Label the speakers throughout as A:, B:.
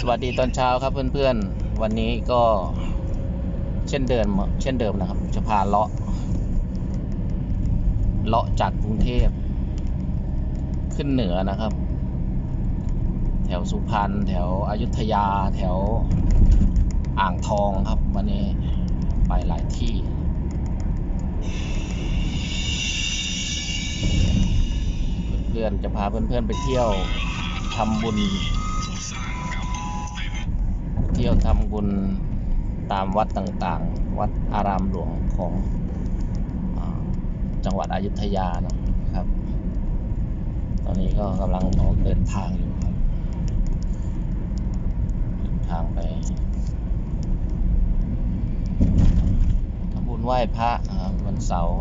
A: สวัสดีตอนเช้าครับเพื่อนๆ วันนี้ก็เช่นเดิมเช่นเดิมนะครับ จะพาเลาะ เลาะจากกรุงเทพ ขึ้นเหนือนะครับ แถวสุพรรณแถวอยุธยาแถวอ่างทองครับ วันนี้ไปหลายที่เพื่อนๆจะพาเพื่อนๆไปเที่ยวทำบุญ ที่ยวทำบุญตามวัดต่างๆ วัดอารามหลวงของอจังหวัดอยุธยานะครับ ตอนนี้ก็กำลังออกเดินทางอยู่ครับเดินทางไปทำบุญไหว้พระบวันเสาร์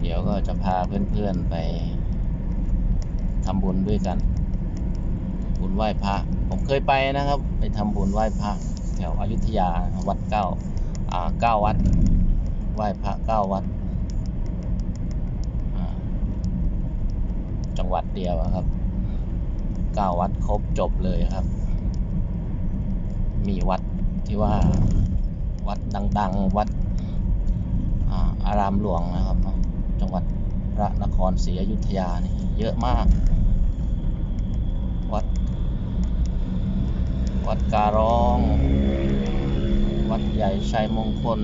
A: เดี๋ยวก็จะพาเพื่อนๆไปทำบุญด้วยกัน บุญไหว้พระผมเคยไปนะครับ ไปทำบุญไหว้พระแถวอยุธยาวัดเก้าอ่าเก้าวัดไหว้พระเก้าวัด จังหวัดเดียวครับเก้าวัดครบจบเลยครับ มีวัดที่ว่าวัดดัง ๆ วัดอาอารามหลวงนะครับ จังหวัดพระนครศรีอยุธยานี่เยอะมาก วัด วัดการ้อง วัดใหญ่ชัยมงคล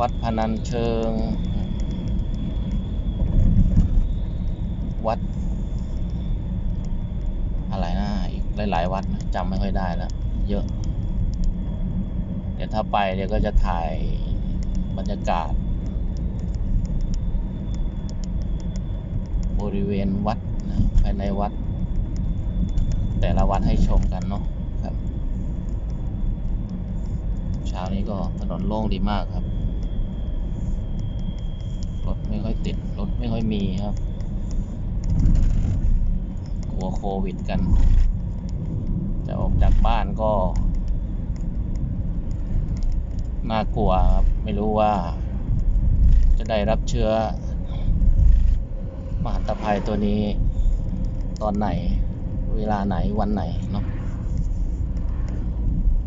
A: วัดพนัญเชิง วัด อะไรนะอีกหลาย ๆ วัดนะจำไม่ค่อยได้แล้ว เยอะ เดี๋ยวถ้าไปเดี๋ยวก็จะถ่ายบรรยากาศ บริเวณวัดนะภายในวัด แต่ละวัดให้ชมกันเนาะครับ เช้านี้ก็ถนนโล่งดีมากครับ รถไม่ค่อยติด รถไม่ค่อยมีครับ กลัวโควิดกัน จะออกจากบ้านก็ น่ากลัวครับ ไม่รู้ว่า จะได้รับเชื้อมหันตภัยตัวนี้ตอนไหน เวลาไหนวันไหนเนาะ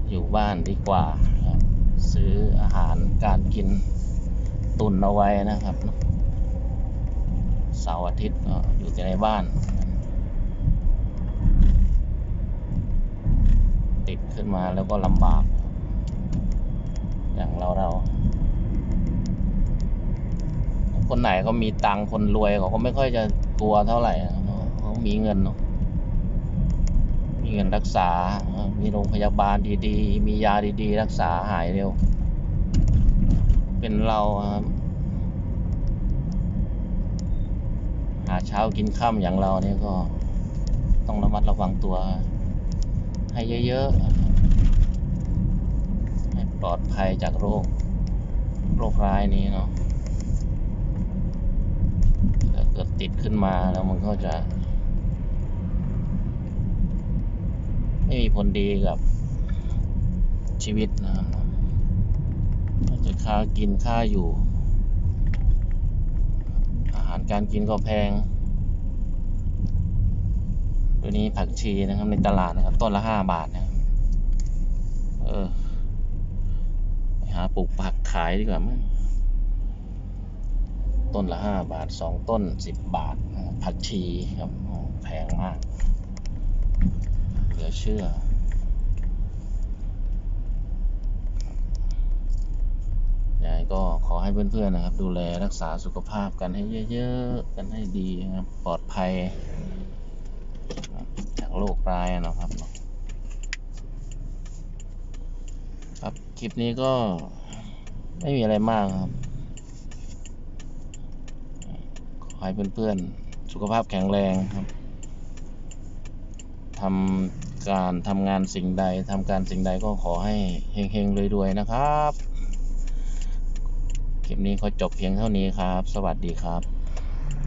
A: อยู่บ้านดีกว่าครับซื้ออาหารการกินตุนเอาไว้นะครับเสาร์อาทิตย์ก็อยู่แต่ในบ้าน ติดขึ้นมาแล้วก็ลำบาก อย่างเราเรา คนไหนก็มีตังค์คนรวยเขาก็ไม่ค่อยจะกลัวเท่าไหร่เขามีเงินเนาะ เงินรักษา มีโรงพยาบาลดีๆ มียาดีๆ รักษาหายเร็ว เป็นเราครับหาเช้ากินค่ำอย่างเราเนี่ยก็ต้องระมัดระวังตัว ให้เยอะๆ ให้ปลอดภัยจากโรค โรคร้ายนี้เนาะถ้าเกิดติดขึ้นมาแล้วมันก็จะ ไม่มีผลดีกับชีวิตนะครับจะค่ากินค่าอยู่ อาหารการกินก็แพงตัวนี้ผักชีนะครับในตลาดนะครับ ต้นละห้าบาทนะครับเออไปหาปลูกผักขายดีกว่ามั้งต้นละห้าบาทสองต้นสิบบาท ผักชีครับแพงมาก ลือเชื่อยังไงก็ขอให้เพื่อนๆนะครับ ดูแลรักษาสุขภาพกันให้เยอะๆ กันให้ดีนะครับ ปลอดภัย จากโรคร้ายนะครับ ครับ คลิปนี้ก็ไม่มีอะไรมากครับ ขอให้เพื่อนๆ สุขภาพแข็งแรงครับทำ การทำงานสิ่งใดทำการสิ่งใดก็ขอให้เฮงๆรวยๆนะครับ คลิปนี้ขอจบเพียงเท่านี้ครับ สวัสดีครับ